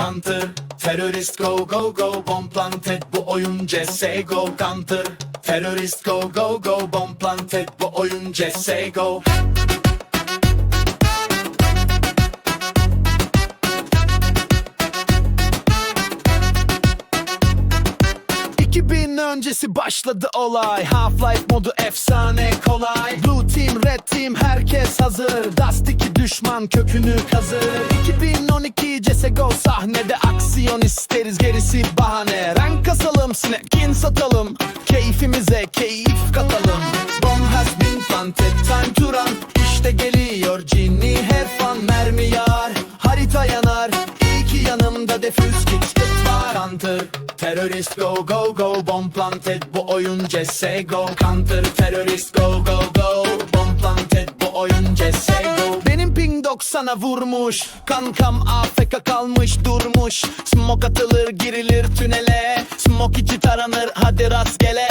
Counter Terörist go go go Bomb planted bu oyun CSGO Counter Terörist go go go Bomb planted bu oyun CSGO öncesi başladı olay. Half-Life modu efsane kolay. Blue Team, Red Team herkes hazır. Dust 2 düşman kökünü kazır. 2012 CSGO sahnede aksiyon isteriz. Gerisi bahane. Rank kasalım, snapkin satalım. Keyfimize keyif katalım. Bomb has been planted, time to run. İşte geliyor Ginny her fan mermi yar defüz kick var Counter Terörist go go go. Bomb planted bu oyun CSGO Counter Terörist go go go. Bomb planted bu oyun CSGO Benim ping 90'a vurmuş. Kankam AFK kalmış durmuş. Smoke atılır girilir tünele. Smoke içi taranır hadi rastgele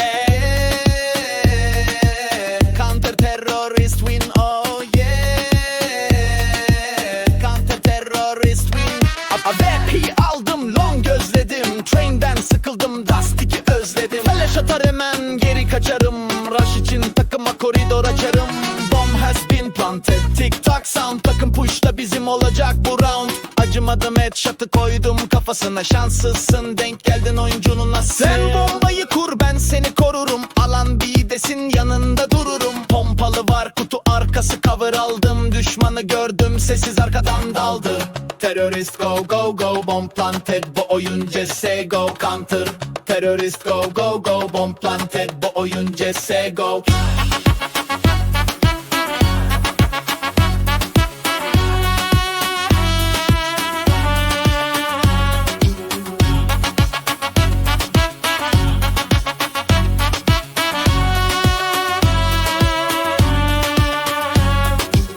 Rush için takıma koridor açarım. Bomb has been planted. Tik tak sound takım pushta bizim olacak bu round. Acımadım headshot'ı koydum kafasına. Şanssızsın denk geldin oyuncunun Sen bombayı kur ben seni korurum. Alan bir desin yanında dururum. Pompalı var kutu arkası cover aldım. Düşmanı gördüm sessiz arkadan daldı. Terörist go go go Bomb planted. Bu oyun CSGO Counter Terörist go go go Bomb planted bu oyun CSGO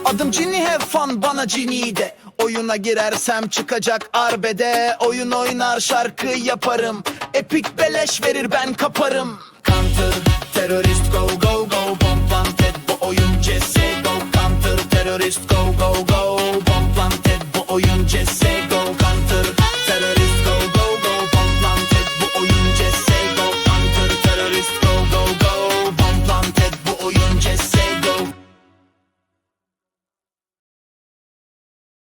Adım Ginny have fun bana Ginny de Oyuna girersem çıkacak arbede. Oyun oynar şarkı yaparım. Epik beleş verir ben kaparım. Counter terörist go go go. Bomb planted bu oyun CS go Counter terörist go go go. Bomb planted bu oyun CS